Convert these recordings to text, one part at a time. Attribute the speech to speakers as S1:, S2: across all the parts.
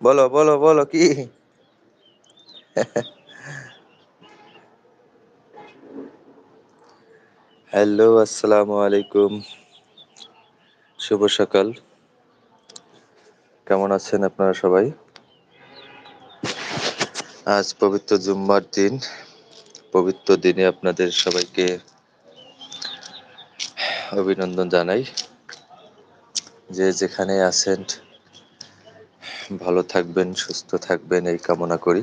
S1: বলো বলো বলো, কি? হ্যালো, আসসালামু আলাইকুম। শুভ সকাল। কেমন আছেন আপনারা সবাই? আজ পবিত্র জুম্মার দিন। পবিত্র দিনে আপনাদের সবাইকে অভিনন্দন জানাই। যে যেখানে আছেন ভালো থাকবেন, সুস্থ থাকবেন, এই কামনা করি।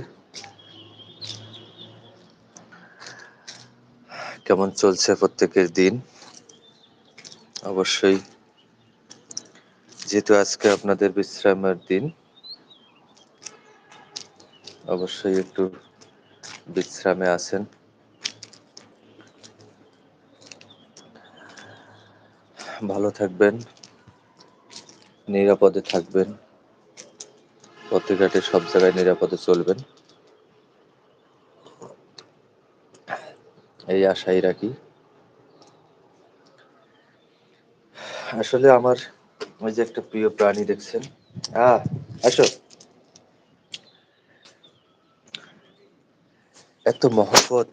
S1: কেমন চলছে প্রত্যেকের দিন? অবশ্যই। যেহেতু আজকে আপনাদের বিশ্রামের দিন, অবশ্যই একটু বিশ্রামে আছেন। ভালো থাকবেন, নিরাপদে থাকবেন। ঘাটে সব জায়গায় নিরাপদে চলবেন। এই আশাই রাখি। আসলে আমার ওই যে একটা প্রিয় প্রাণী দেখছেন। আসো। এত মহব্বত।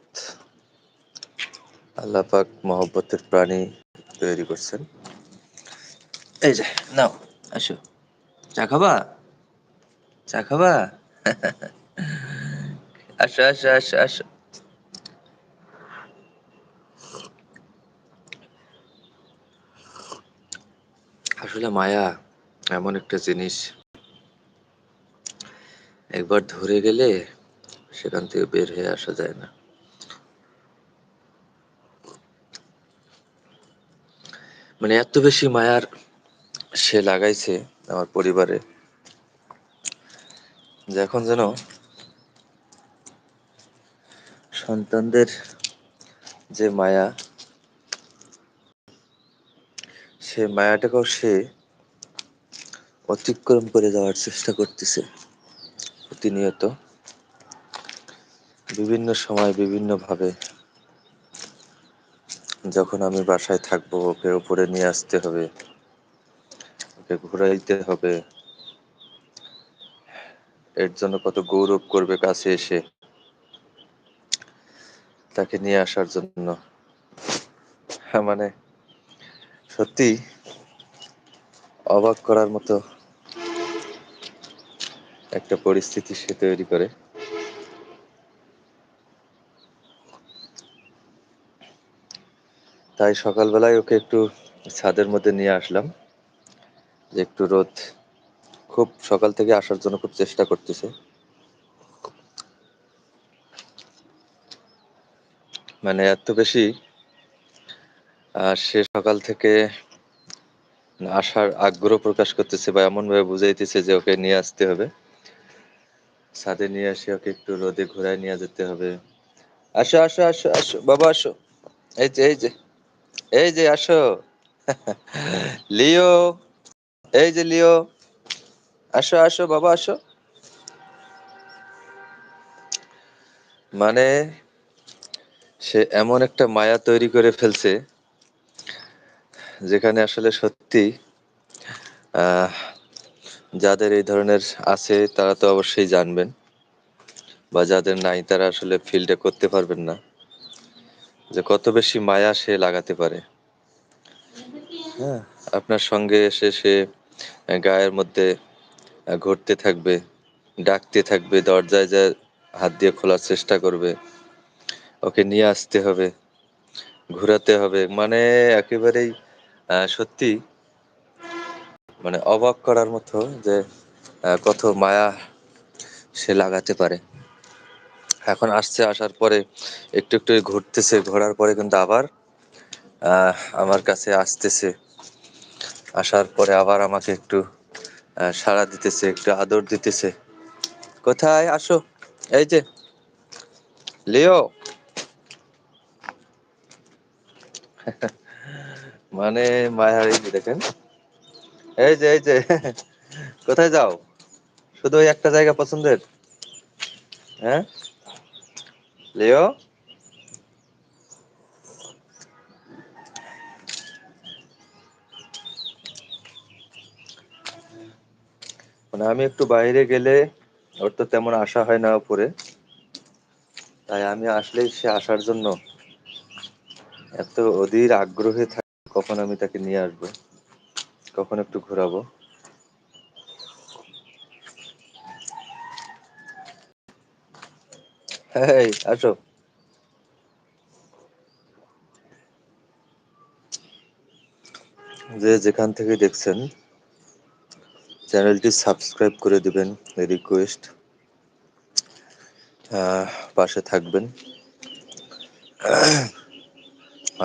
S1: আল্লাহ পাক মহব্বতের প্রাণী তৈরি করছেন। এই যে, নাও, আসো। চা খাবা? চা খাবা? আসো আসো আসো আসো। আসলে মায়া, এমন একটা জিনিস। একবার ধরে গেলে সেখান থেকে বের হয়ে আসা যায় না। মানে এত বেশি মায়ার সে লাগাইছে আমার পরিবারে। যে এখন যেন সন্তানদের যে মায়া, সে মায়াটাকেও সে অতিক্রম করে যাওয়ার চেষ্টা করতেছে প্রতিনিয়ত। বিভিন্ন সময় বিভিন্ন ভাবে যখন আমি বাসায় থাকব, ওকে উপরে নিয়ে আসতে হবে, ওকে ঘুরাইতে হবে এর জন্য কত গৌরব করবে কাছে এসে তাকে নিয়ে আসার জন্য। হ্যাঁ মানে সত্যি অবাক করার মতো একটা পরিস্থিতি সে তৈরি করে। তাই সকালবেলায় ওকে একটু ছাদের মধ্যে নিয়ে আসলাম যে একটু রোদ খুব সকাল থেকে আসার জন্য খুব চেষ্টা করতেছে। মানে এত বেশি সে সকাল থেকে আসার আগ্রহ প্রকাশ করতেছে বা এমনভাবে বুঝাইতেছে যে ওকে নিয়ে আসতে হবে। ছাদে নিয়ে আসে ওকে একটু রোদে ঘোরায় নিয়ে যেতে হবে। আসো আসো আসো আসো, বাবা, আসো। এই যে এই যে এই যে, আসো। লিও, এই যে লিও। আসো আসো বাবা আসো। মানে সে এমন একটা মায়া তৈরি করে ফেলছে যেখানে আসলে সত্যি যাদের এই ধরনের আছে তারা তো অবশ্যই জানবেন বা যাদের নাই তারা আসলে ফিল্ডে করতে পারবেন না যে কত বেশি মায়া সে লাগাতে পারে। হ্যাঁ। আপনার সঙ্গে এসে সে গায়ের মধ্যে ঘুরতে থাকবে, ডাকতে থাকবে, দরজায় যায় হাত দিয়ে খোলার চেষ্টা করবে, ওকে নিয়ে আসতে হবে, ঘোরাতে হবে। মানে একেবারেই সত্যি মানে অবাক করার মতো যে কত মায়া সে লাগাতে পারে। এখন আসছে, আসার পরে একটু একটু ঘুরতেছে, ঘোরার পরে কিন্তু আবার আমার কাছে আসতেছে। আসার পরে আবার আমাকে একটু সাড়া দিতেছে, একটু আদর দিতেছে। কোথায়? আসো। এই যে, লিও। মানে মায়ার এই দেখেন। এই যে এই যে, কোথায় যাও? শুধু একটা জায়গা পছন্দের? হ্যাঁ? লিও? মানে আমি একটু বাইরে গেলে ওর তো তেমন আশা হয় না উপরে। তাই আমি আসলেই সে আসার জন্য এত অধীর আগ্রহে থাকে, কখন আমি তাকে নিয়ে আসব? কখন একটু ঘোরাবো? হ্যাঁ আসো। যে যেখান থেকে দেখছেন চ্যানেলটি সাবস্ক্রাইব করে দেবেন রিকোয়েস্ট পাশে থাকবেন।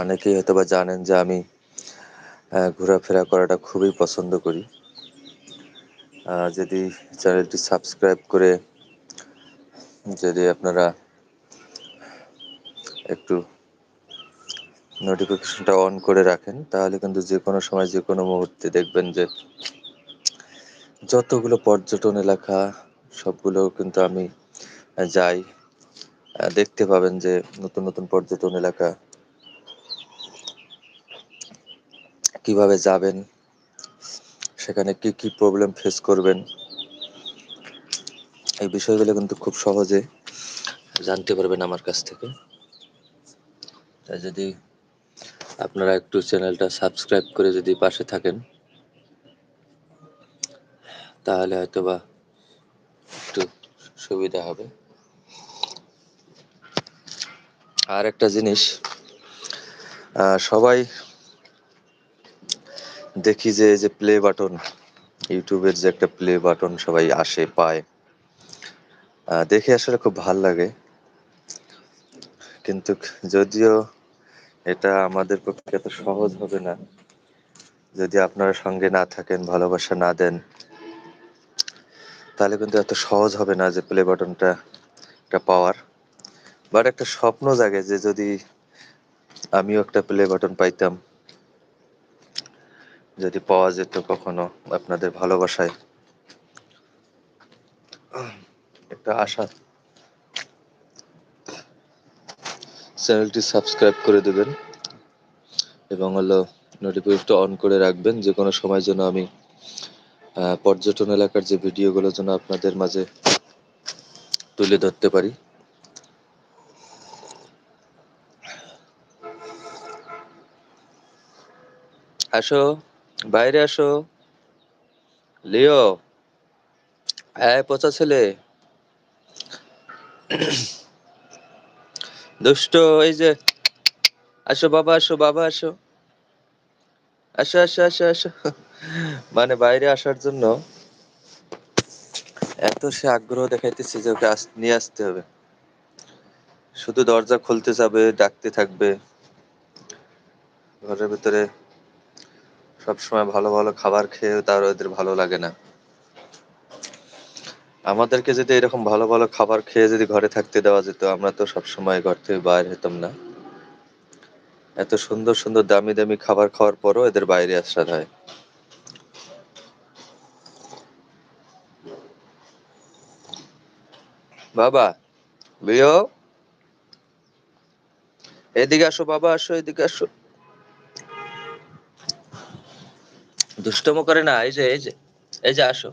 S1: অনেকেই হয়তো বা জানেন যে আমি ঘোরাফেরা করাটা খুবই পছন্দ করি। যদি চ্যানেলটি সাবস্ক্রাইব করে, যদি আপনারা একটু নোটিফিকেশনটা অন করে রাখেন, তাহলে কিন্তু যে কোনো সময় যে কোনো মুহূর্তে দেখবেন যে যতগুলো পর্যটন এলাকা সবগুলো কিন্তু আমি যাই। দেখতে পাবেন যে নতুন নতুন পর্যটন এলাকা কীভাবে যাবেন, সেখানে কি কি প্রবলেম ফেস করবেন। এই বিষয়গুলো কিন্তু খুব সহজে জানতে পারবেন আমার কাছ থেকে। তাই যদি আপনারা একটু চ্যানেলটা সাবস্ক্রাইব করে যদি পাশে থাকেন তাহলে হয়তো বা একটু সুবিধা হবে। আর একটা জিনিস সবাই দেখি যে যে প্লে বাটন ইউটিউবের যে একটা প্লে বাটন সবাই আসে, পায়। দেখে আসলে খুব ভালো লাগে। কিন্তু যদিও এটা আমাদের পক্ষে এত সহজ হবে না, যদি আপনারা সঙ্গে না থাকেন, ভালোবাসা না দেন তাহলে কিন্তু এত সহজ হবে না যে প্লে বাটনটা একটা পাওয়ার বাট একটা স্বপ্ন জাগে যে যদি আমিও একটা প্লে বাটন পাইতাম, যদি পাওয়া যেত কখনো আপনাদের ভালোবাসায়। একটা আশা। চ্যানেলটি সাবস্ক্রাইব করে দেবেন এবং হলো নোটিফিকেশনটা অন করে রাখবেন যে কোনো সময় যেন আমি পর্যটন এলাকার যে ভিডিওগুলো যেন আপনাদের মাঝে তুলে ধরতে পারি। আসো, বাইরে আসো। লিও। হ্যাঁ পচা ছেলে। দুষ্ট, এই যে, আসো বাবা আসো বাবা, আসো। আসো আসো আসো আসো। মানে বাইরে আসার জন্য এত সে আগ্রহ দেখাইতেছে যে ওকে নিয়ে আসতে হবে। শুধু দরজা খুলতে যাবে, ডাকতে থাকবে। ঘরের ভিতরে সবসময় ভালো ভালো খাবার খেয়ে তার ওদের ভালো লাগে না। আমাদেরকে যদি এরকম ভালো ভালো খাবার খেয়ে যদি ঘরে থাকতে দেওয়া যেত, আমরা তো সবসময় ঘর থেকে বাইরে হতাম না। এত সুন্দর সুন্দর, দামি দামি খাবার খাওয়ার পরও এদের বাইরে আসা হয় বাবা, লিও? এদিকে আসো, বাবা, আসো, এদিকে আসো। দুষ্টমো করে না, এই যে এই যে এই যে, আসো।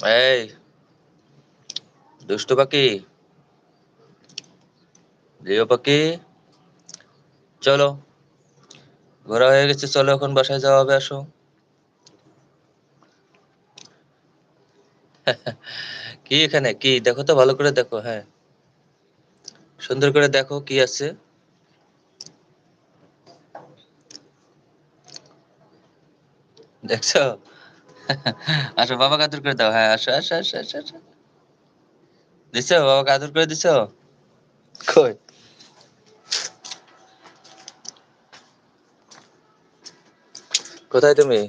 S1: এই, দুষ্টু পাখি। লিও পাখি, চলো। ঘোরা হয়ে গেছে, চলো এখন বাসায় যাওয়া হবে, আসো। কি এখানে? কি? দেখো তো, ভালো করে দেখো হ্যাঁ। সুন্দর করে দেখো কি আছে। দেখছ? আসো বাবাকে আদর করে দাও। হ্যাঁ আসো আসো আসো আসো আসো। দিছো? বাবাকে আদর করে দিছো? কই? কোথায় তুমি?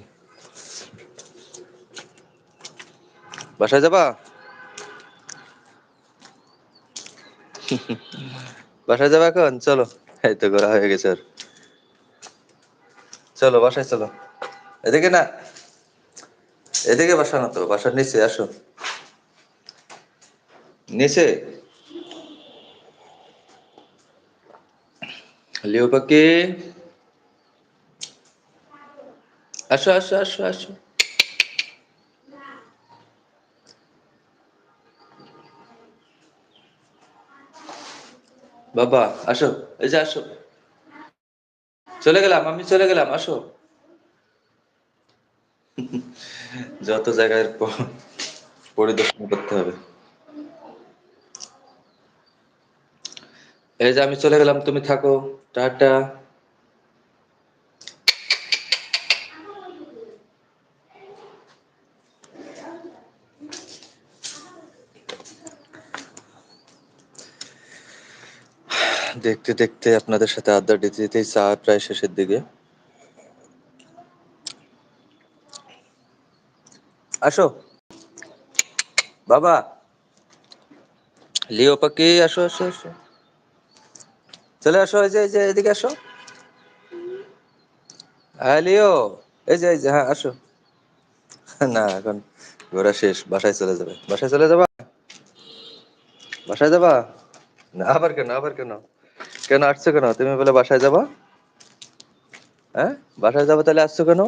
S1: বাসায় যাবা? বাসায় যাবা এখন? চলো। এই তো ঘোরা হয়ে গেছে। চলো, বাসায় চলো। এদিকে না। এদিকে বাসা না তো, বাসার নিচে আসো নিচে। লিও পাখি। আসো আসো আসো আসো। বাবা, আসো, এই যে আসো। চলে গেলাম, আমি চলে গেলাম, আসো। যত জায়গায় পরিদর্শন করতে হবে। এই যে আমি চলে গেলাম, তুমি থাকো। টাটা। দেখতে দেখতে আপনাদের সাথে আড্ডা দিতে দিতেই চা প্রায় শেষের দিকে। আসো। বাবা। লিও পাখি, আসো আসো আসো। চলে আসো, এই যে এই যে, এদিকে আসো। হ্যাঁ লিও। এই যে এই যে হ্যাঁ আসো। না, এখন ঘোরা শেষ, বাসায় চলে যাবে। বাসায় চলে যাবা? বাসায় যাবা? না, আবার কেন আবার কেন? কেন, আসছো কেন? তুমি বলে বাসায় যাবা? হ্যাঁ? বাসায় যাব তাহলে আসছো কেন?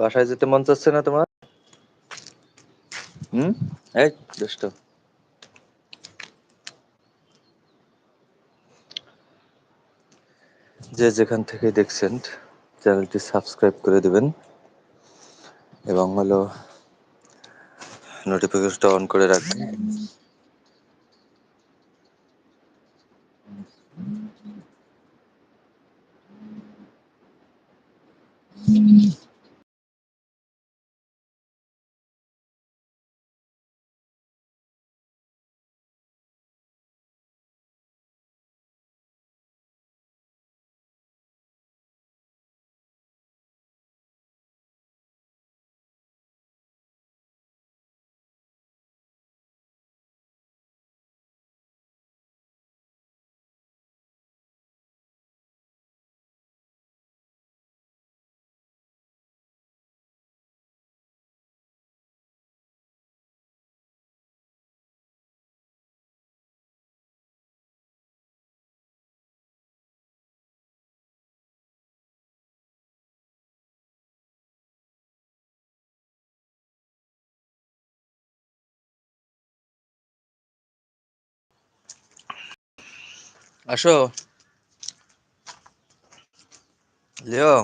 S1: বাসায় যেতে মন চাচ্ছে না তোমার? হুম? এই দুষ্ট। যে যেখান থেকে দেখছেন চ্যানেলটি সাবস্ক্রাইব করে দিবেন এবং হলো নোটিফিকেশনটা অন করে রাখবেন। আসো লিও